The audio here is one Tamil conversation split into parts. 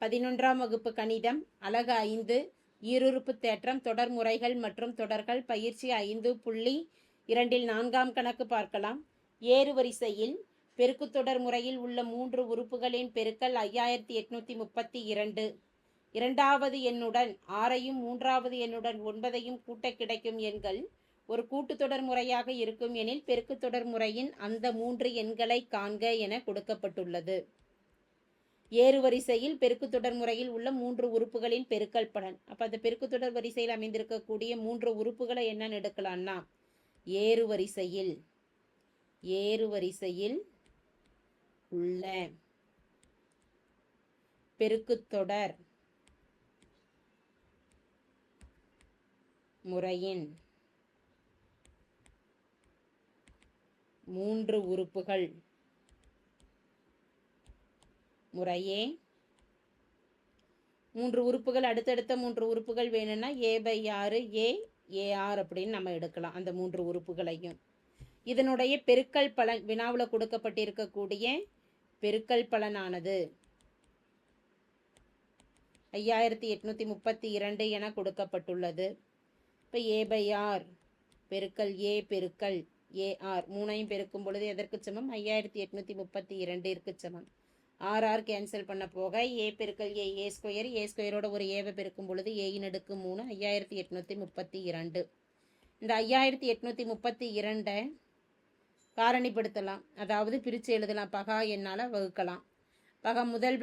பதினொன்றாம் வகுப்பு கணிதம் அலகு ஐந்து ஈருறுப்பு தேற்றம் தொடர் முறைகள் மற்றும் தொடர்கள் பயிற்சி ஐந்து புள்ளி இரண்டில் நான்காம் கணக்கு பார்க்கலாம். ஏறு வரிசையில் பெருக்குத்தொடர் முறையில் உள்ள மூன்று உறுப்புகளின் பெருக்கல் ஐயாயிரத்தி எட்நூத்தி முப்பத்தி இரண்டு. இரண்டாவது எண்ணுடன் ஆறையும் மூன்றாவது எண்ணுடன் ஒன்பதையும் கூட்ட கிடைக்கும் எண்கள் ஒரு கூட்டுத்தொடர் முறையாக இருக்கும் எனில் பெருக்குத்தொடர் முறையின் அந்த மூன்று எண்களை காண்க என கொடுக்கப்பட்டுள்ளது. ஏறு வரிசையில் பெருக்குத் தொடர் முறையில் உள்ள மூன்று உறுப்புகளின் பெருக்கல் பலன். அப்போ அந்த பெருக்கு தொடர் வரிசையில் அமைந்திருக்கக்கூடிய மூன்று உறுப்புகளை என்னன்னு எடுக்கலாம்னா ஏறு வரிசையில் ஏறு வரிசையில் உள்ள பெருக்குத்தொடர் முறையின் மூன்று உறுப்புகள். முறையே. மூன்று உறுப்புகள் அடுத்தடுத்த மூன்று உறுப்புகள் வேணும்னா ஏ பை ஆறு ஏ ஏஆர் அப்படின்னு நம்ம எடுக்கலாம் அந்த மூன்று உறுப்புகளையும். இதனுடைய பெருக்கல் பலன் வினாவில் கொடுக்கப்பட்டிருக்கக்கூடிய பெருக்கல் பலனானது. ஐயாயிரத்தி எட்நூத்தி முப்பத்தி இரண்டு என கொடுக்கப்பட்டுள்ளது. இப்போ ஏ பை ஆர் பெருக்கல் ஏ பெருக்கல் ஏஆர் மூணையும் பெருக்கும் பொழுது எதற்கு சமம்? ஐயாயிரத்தி எட்நூத்தி முப்பத்தி இரண்டிற்கு சமம். ஆர் ஆர் கேன்சல் பண்ண போக ஏ பெருக்கல் ஏ ஏ ஸ்கொயர் ஏ ஸ்கொயரோட ஒரு ஏவை பெருக்கும் பொழுது ஏயின் அடுக்கு மூணு ஐயாயிரத்தி எட்நூற்றி முப்பத்தி இரண்டு. இந்த ஐயாயிரத்தி எட்நூற்றி முப்பத்தி இரண்டை காரணிப்படுத்தலாம். அதாவது பிரித்து எழுதலாம். பகா என்னால் வகுக்கலாம். பக முதல்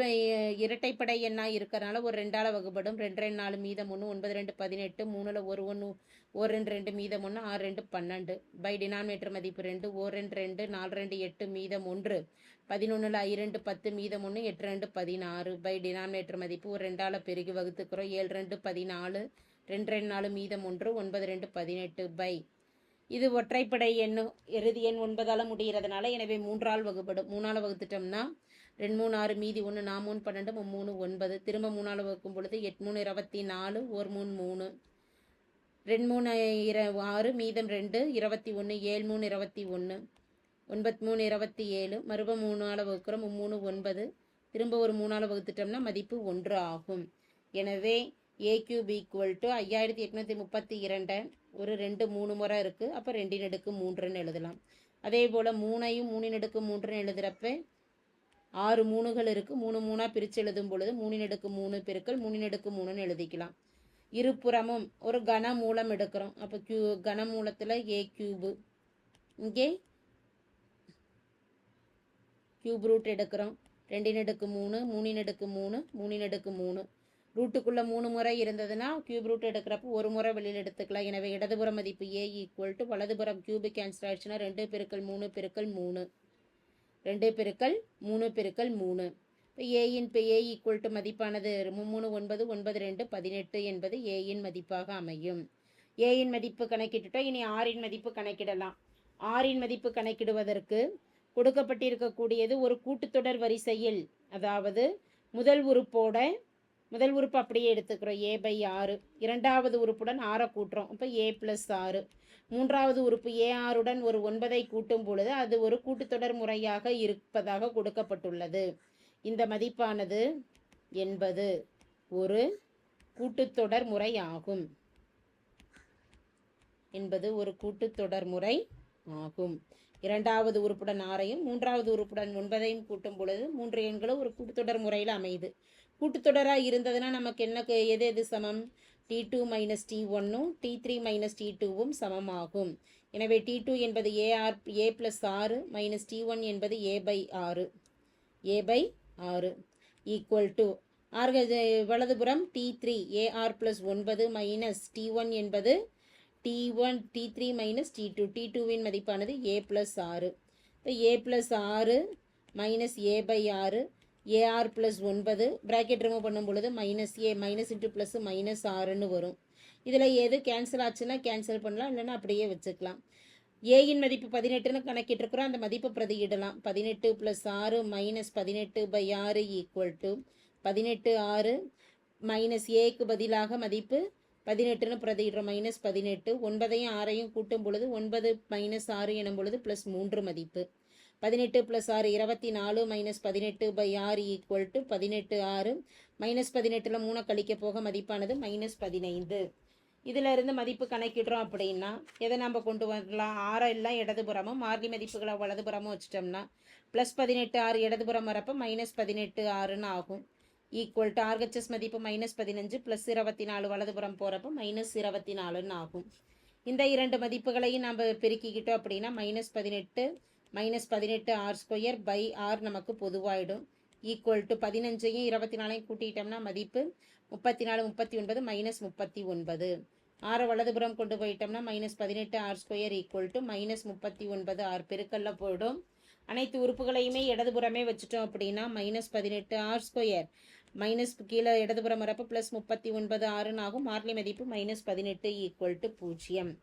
இரட்டைப்படை எண்ணாக இருக்கிறனால ஒரு ரெண்டால் வகுப்படும் ரெண்டு ரெண்டு நாலு மீதம் ஒன்று ஒன்பது ரெண்டு பதினெட்டு மூணில் ஒரு ஒன்று ஒரு ரெண்டு ரெண்டு மீதம் ஒன்று ஆறு ரெண்டு பன்னெண்டு. பை டினாமினேட்டர் மதிப்பு ரெண்டு ஓர் ரெண்டு ரெண்டு நாலு ரெண்டு எட்டு மீதம் ஒன்று. பதினொன்றில் இரண்டு பத்து மீதம் ஒன்று எட்டு ரெண்டு பதினாறு. பை டினாமினேட்டர் மதிப்பு ஒரு ரெண்டால் பெருகி வகுத்துக்கிறோம். ஏழு ரெண்டு பதினாலு. ரெண்டு ரெண்டு நாலு மீதம் ஒன்று ஒன்பது ரெண்டு பதினெட்டு. பை. இது ஒற்றைப்படை எண்ணு. இறுதி எண் ஒன்பதால் முடிகிறதுனால எனவே மூன்றால் வகுப்படும் மூணால் வகுத்துட்டோம்னா ரெண்டு மூணு ஆறு மீதி ஒன்று நான் மூணு பன்னெண்டு மூணு ஒன்பது. திரும்ப மூணால் வகுக்கும் பொழுது எட்டு மூணு இருபத்தி நாலு ஒரு மூணு மூணு. ரெண்டு மூணு இர ஆறு மீதம் ரெண்டு இருபத்தி ஒன்று ஏழு மூணு இருபத்தி ஒன்று. ஒன்பத்தி மூணு இருபத்தி ஏழு. மறுப மூணால் வகுக்கிறோம் மூணு ஒன்பது. திரும்ப ஒரு மூணால் வகுத்துட்டோம்னா மதிப்பு ஒன்று ஆகும். எனவே ஏ கியூப் ஈக்குவல் டு ஐயாயிரத்தி எட்நூற்றி முப்பத்தி இரண்டை. ஒரு ரெண்டு மூணு முறை இருக்குது அப்போ ரெண்டின் அடுக்கு மூன்றுன்னு எழுதலாம். அதே போல் மூணையும் மூணின் அடுக்கு மூன்றுன்னு எழுதுகிறப்ப ஆறு மூணுகள் இருக்குது மூணு மூணாக பிரித்து எழுதும் பொழுது மூணின் அடுக்கு மூணு பெருக்கள் மூணின் அடுக்கு மூணுன்னு எழுதிக்கலாம். இருபுறமும் ஒரு கன மூலம் எடுக்கிறோம். அப்போ கியூ கன மூலத்தில் ஏ கியூபு இங்கே கியூப் ரூட் எடுக்கிறோம். ரெண்டின் அடுக்கு மூணு மூணின் அடுக்கு மூணு மூணின் அடுக்கு மூணு ரூட்டுக்குள்ளே மூணு முறை இருந்ததுன்னா கியூப் ரூட் எடுக்கிறப்போ ஒரு முறை வெளியில் எடுத்துக்கலாம். எனவே இடதுபுற மதிப்பு ஏ ஈக்குவல் டு வலதுபுறம் கியூபு கேன்சல் ஆயிடுச்சுன்னா ரெண்டு பெருக்கள் மூணு பெருக்கள் மூணு. ரெண்டு பெருக்கல் மூணு பெருக்கல் மூணு. இப்போ ஏயின் இப்போ ஏ ஈக்குவல் டு மதிப்பானது மூணு ஒன்பது ஒன்பது ரெண்டு பதினெட்டு என்பது ஏயின் மதிப்பாக அமையும். ஏயின் மதிப்பு கணக்கிட்டுட்டோம் இனி ஆரின் மதிப்பு கணக்கிடலாம். ஆரின் மதிப்பு கணக்கிடுவதற்கு கொடுக்கப்பட்டிருக்கக்கூடியது ஒரு கூட்டுத்தொடர் வரிசையில் அதாவது முதல் உறுப்போட முதல் உறுப்பு அப்படியே எடுத்துக்கிறோம். ஏ பை ஆறு இரண்டாவது உறுப்புடன் ஆறை கூட்டுறோம். அப்போ ஏ ப்ளஸ் ஆறு மூன்றாவது உறுப்பு ஏ ஆறுடன் ஒரு ஒன்பதை கூட்டும் பொழுது அது ஒரு கூட்டுத்தொடர் முறையாக இருப்பதாக கொடுக்கப்பட்டுள்ளது. இந்த மதிப்பானது என்பது ஒரு கூட்டுத்தொடர் முறை ஆகும். என்பது ஒரு கூட்டுத்தொடர் முறை ஆகும். இரண்டாவது உறுப்புடன் ஆறையும் மூன்றாவது உறுப்புடன் ஒன்பதையும் கூட்டும் பொழுது மூன்று எண்களும் ஒரு கூட்டுத்தொடர் முறையில் அமையுது. கூட்டுத்தொடராக இருந்ததுன்னா நமக்கு என்ன எது எது சமம்? டி டூ மைனஸ் டி ஒன்னும் டி த்ரீ மைனஸ் டி டூவும் சமமாகும். எனவே டி டூ என்பது ஏஆர் ஏ ப்ளஸ் ஆறு மைனஸ் டி ஒன் என்பது ஏ பை ஆறு. ஏ பை ஆறு. ஈக்குவல் டு ஆர்க வலதுபுறம் t three a r plus ஒன்பது மைனஸ் டி ஒன் என்பது t one t three minus t two t டூவின் மதிப்பானது ஏ ப்ளஸ் ஆறு. இப்போ ஏ ப்ளஸ் ஆறு மைனஸ் ஏ பை ஆறு ஏஆர் ப்ளஸ் ஒன்பது ப்ராக்கெட் ரிமூவ் பண்ணும் பொழுது minus a minus into plus minus ஆறுன்னு வரும். இதில் எது கேன்சல் ஆச்சுன்னா கேன்சல் பண்ணலாம் இல்லைன்னா அப்படியே வச்சுக்கலாம். ஏயின் மதிப்பு பதினெட்டுன்னு கணக்கிட்டிருக்கிறோம் அந்த மதிப்பை பிரதியிடலாம். பதினெட்டு ப்ளஸ் ஆறு மைனஸ் பதினெட்டு பை ஆறு ஈக்குவல் டு பதினெட்டு ஆறு மைனஸ் ஏக்கு பதிலாக மதிப்பு பதினெட்டுன்னு பிரதியிடுறோம். மைனஸ் பதினெட்டு ஒன்பதையும் ஆறையும் கூட்டும் பொழுது ஒன்பது மைனஸ் ஆறு எனும் பொழுது ப்ளஸ் மூன்று மதிப்பு. பதினெட்டு ப்ளஸ் ஆறு இருபத்தி நாலு மைனஸ் பதினெட்டு பை ஆறு ஈக்குவல் டு பதினெட்டு ஆறு. மைனஸ் பதினெட்டில் மூணை கழிக்க போக மதிப்பானது மைனஸ் பதினைந்து. இதில் இருந்து மதிப்பு கணக்கிடுறோம் அப்படின்னா எதை நம்ம கொண்டு வரலாம்? ஆறெல்லாம் இடதுபுறமும் மார்லி மதிப்புகளை வலதுபுறமும் வச்சிட்டோம்னா ப்ளஸ் பதினெட்டு ஆறு இடதுபுறம் வரப்போ மைனஸ் பதினெட்டு ஆறுன்னு ஆகும். ஈக்குவல் டு ஆர்ஹெச்எஸ் மதிப்பு மைனஸ் பதினஞ்சு ப்ளஸ் இருபத்தி நாலு வலதுபுறம் போகிறப்போ மைனஸ் இருபத்தி நாலுன்னு ஆகும். இந்த இரண்டு மதிப்புகளையும் நம்ம பெருக்கிக்கிட்டோம் அப்படின்னா மைனஸ் பதினெட்டு மைனஸ் பதினெட்டு ஆர் ஸ்கொயர் பை ஆர் நமக்கு பொதுவாயிடும். ஈக்குவல் டு பதினஞ்சையும் இருபத்தி நாலையும் கூட்டிட்டோம்னா மதிப்பு முப்பத்தி நாலு முப்பத்தி ஒன்பது மைனஸ் முப்பத்தி ஒன்பது ஆறை வலதுபுறம் கொண்டு போயிட்டோம்னா மைனஸ் பதினெட்டு r square equal to minus முப்பத்தி ஒன்பது ஆர் பெருக்கல்ல போயிடும். அனைத்து உறுப்புகளையுமே இடதுபுறமே வச்சுட்டோம் அப்படின்னா மைனஸ் பதினெட்டு ஆர் ஸ்கொயர் மைனஸ் கீழே இடதுபுறம் வரப்போ ப்ளஸ் முப்பத்தி ஒன்பது ஆறுன்னு ஆகும் மார்லி மதிப்பு மைனஸ் பதினெட்டு ஈக்குவல் டு பூஜ்ஜியம்.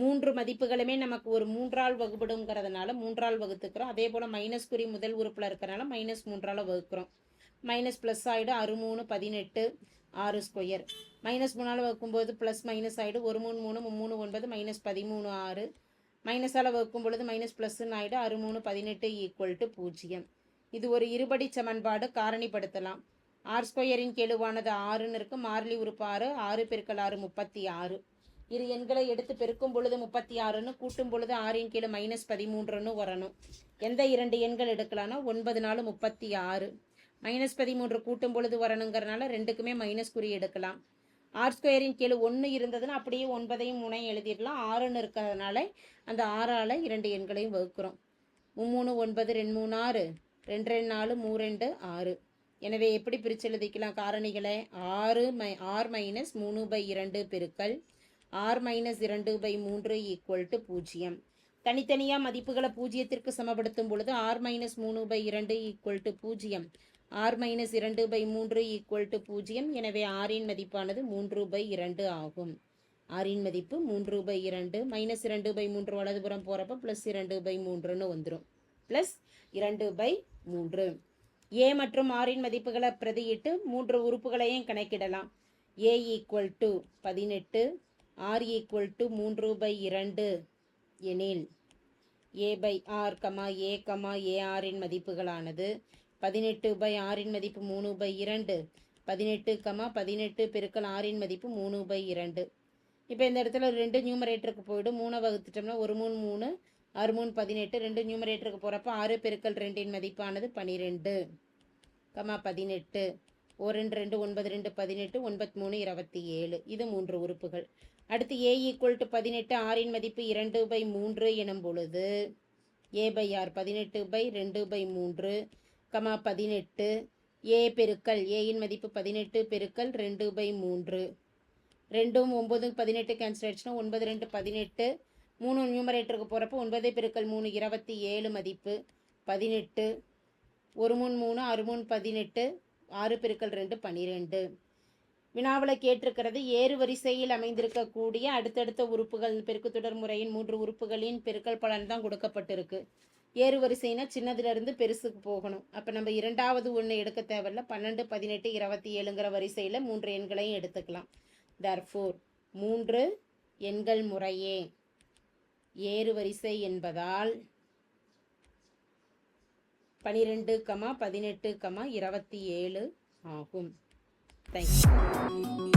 மூன்று மதிப்புகளுமே நமக்கு ஒரு மூன்றால் வகுப்படுங்கிறதுனால மூன்றால் வகுத்துக்கிறோம். அதே போல் மைனஸ் குறி முதல் உறுப்பில் இருக்கிறனால மைனஸ் மூன்றால் வகுக்கிறோம். மைனஸ் ப்ளஸ் ஆகிடு அறு மூணு பதினெட்டு ஆறு ஸ்கொயர் மைனஸ் மூணால் வகுக்கும்போது ப்ளஸ் மைனஸ் ஆகிடு ஒரு மூணு மூணு மூணு ஒன்பது மைனஸ் பதிமூணு ஆறு. மைனஸால் வகுக்கும் பொழுது மைனஸ் ப்ளஸ்ன்னு ஆகிடு அறு மூணு பதினெட்டு ஈக்குவல் டு பூஜ்ஜியம். இது ஒரு இருபடி சமன்பாடு காரணிப்படுத்தலாம். ஆர் ஸ்கொயரின் கெழுவானது ஆறுன்னு இருக்குது மார்லி உறுப்பு ஆறு ஆறு பெருக்கல் ஆறு முப்பத்தி ஆறு. இரு எண்களை எடுத்து பெருக்கும் பொழுது முப்பத்தி ஆறுன்னு கூட்டும் பொழுது ஆறின் கீழே மைனஸ் பதிமூன்றுன்னு வரணும். எந்த இரண்டு எண்கள் எடுக்கலாம்னா ஒன்பது நாலு முப்பத்தி ஆறு மைனஸ் பதிமூன்று கூட்டும் பொழுது வரணுங்கிறனால ரெண்டுக்குமே மைனஸ் குறி எடுக்கலாம். ஆர் ஸ்கொயரின் கீழே ஒன்று இருந்ததுன்னா அப்படியே ஒன்பதையும் மூணையும் எழுதிடலாம். ஆறுன்னு இருக்கிறதுனால அந்த ஆறால் இரண்டு எண்களையும் வகுக்கிறோம். மூணு ஒன்பது ரெண்டு மூணு ஆறு. ரெண்டு ரெண்டு நாலு மூ ரெண்டு ஆறு. எனவே எப்படி பிரித்து எழுதிக்கலாம் காரணிகளை? ஆறு மை ஆர் மைனஸ் மூணு பை இரண்டு பெருக்கல் ஆர் மைனஸ் இரண்டு பை மூன்று ஈக்குவல் டு பூஜ்ஜியம். தனித்தனியாக மதிப்புகளை பூஜ்ஜியத்திற்கு சமப்படுத்தும் பொழுது ஆர் மைனஸ் மூணு பை இரண்டு ஈக்குவல் டு பூஜ்ஜியம். ஆர் மைனஸ் இரண்டு பை மூன்று ஈக்குவல் டு பூஜ்ஜியம். எனவே ஆரின் மதிப்பானது மூன்று பை இரண்டு ஆகும். ஆரின் மதிப்பு மூன்று பை இரண்டு. மைனஸ் இரண்டு பை மூன்று வலதுபுறம் போகிறப்ப ப்ளஸ் இரண்டு பை மூன்றுன்னு வந்துடும் ப்ளஸ் இரண்டு பை மூன்று. ஏ மற்றும் ஆரின் மதிப்புகளை பிரதியிட்டு மூன்று உறுப்புகளையும் கணக்கிடலாம். ஏ ஈக்குவல் டு பதினெட்டு ஆர் ஈக்குவல் டு மூன்று பை இரண்டு எனில் a by r comma a comma ஏஆரின் மதிப்புகளானது பதினெட்டு பை ஆறின் மதிப்பு மூணு பை இரண்டு பதினெட்டு கமா பதினெட்டு பெருக்கல் ஆறின் மதிப்பு மூணு பை இரண்டு. இப்போ இந்த இடத்துல ரெண்டு நியூமரேட்டருக்கு போய்டும். மூணை வகுத்துட்டோம்னா ஒரு மூணு மூணு ஆறு மூணு பதினெட்டு ரெண்டு நியூமரேட்டருக்கு போகிறப்ப ஆறு பெருக்கல் ரெண்டின் மதிப்பானது பன்னிரெண்டு கமா பதினெட்டு. ஓ ரெண்டு ரெண்டு ஒன்பது ரெண்டு பதினெட்டு ஒன்பத்தி மூணு இருபத்தி ஏழு. இது மூன்று உறுப்புகள். அடுத்து ஏ ஈக்குவல் டு பதினெட்டு ஆறின் மதிப்பு இரண்டு பை மூன்று எனும் பொழுது ஏ பை ஆர் பதினெட்டு பை ரெண்டு பை மூன்று கமா பதினெட்டு. ஏ பெருக்கல் ஏயின் மதிப்பு பதினெட்டு பெருக்கல் ரெண்டு பை மூன்று. ரெண்டும் ஒம்பதும் பதினெட்டு கேன்சல் ஆயிடுச்சுன்னா ஒன்பது ரெண்டு பதினெட்டு. மூணு நியூமரேட்டருக்கு போகிறப்போ ஒன்பது பெருக்கல் மூணு இருபத்தி ஏழு மதிப்பு பதினெட்டு. ஒரு மூணு மூணு ஆறு மூணு பதினெட்டு. ஆறு பெருக்கல் ரெண்டு பன்னிரெண்டு வினாவில் கேட்டிருக்கிறது ஏறு வரிசையில் அமைந்திருக்கக்கூடிய அடுத்தடுத்த உறுப்புகள் பெருக்கு தொடர் முறையின் மூன்று உறுப்புகளின் பெருக்கல் பலன் தான் கொடுக்கப்பட்டிருக்கு. ஏறு வரிசைனா சின்னதுலேருந்து பெருசுக்கு போகணும். அப்போ நம்ம இரண்டாவது ஒன்று எடுக்க தேவையில்ல. பன்னெண்டு பதினெட்டு இருபத்தி ஏழுங்கிற வரிசையில் மூன்று எண்களையும் எடுத்துக்கலாம். தர்ஃபோர் மூன்று எண்கள் முறையே. ஏறு வரிசை என்பதால் பனிரெண்டு கமா பதினெட்டு கமா இருபத்தி ஏழு ஆகும். தேங்க்யூ